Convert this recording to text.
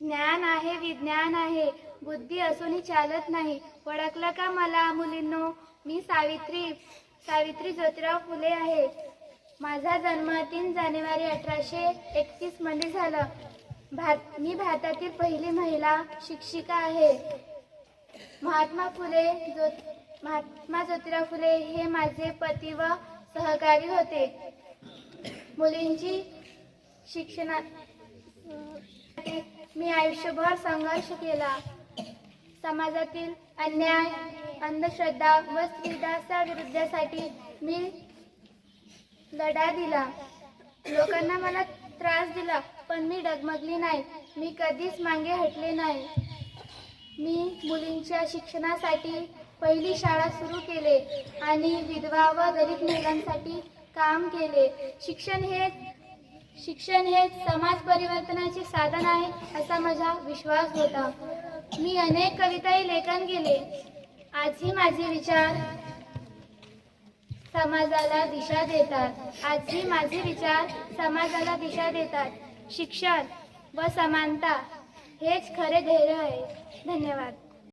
ज्ञान आहे विज्ञान आहे. बुद्धी असूनही चालत नाही. ओळखलं का मला मुलींनो? मी सावित्री सावित्री ज्योतिराव फुले आहे. माझा जन्म तीन जानेवारी अठराशे एकतीसमध्ये झाला. भार मी भारतातील पहिली महिला शिक्षिका आहे. महात्मा फुले जो महात्मा ज्योतिराव फुले हे माझे पती व सहकारी होते. मुलींची शिक्षणात मी आयुष्यभर संघर्ष केला. समाजातील अन्याय अंधश्रद्धा व स्त्रीदासा विरुद्धासाठी मी लढा दिला. लोकांना मला त्रास दिला पण मी डगमगली नाही. मी कधीच मागे हटले नाही. मी मुलींच्या शिक्षणासाठी पहिली शाळा सुरू केले आणि विधवा व गरीब महिलांसाठी काम केले. शिक्षण हे शिक्षण हे समाज परिवर्तनाचे साधन आहे असा माझा विश्वास होता. मी अनेक कविताही लेखन केले. आजही माझे विचार समाजाला दिशा देतात. आजही माझे विचार समाजाला दिशा देतात. शिक्षण व समानता हेच खरे धैर्य आहे. धन्यवाद.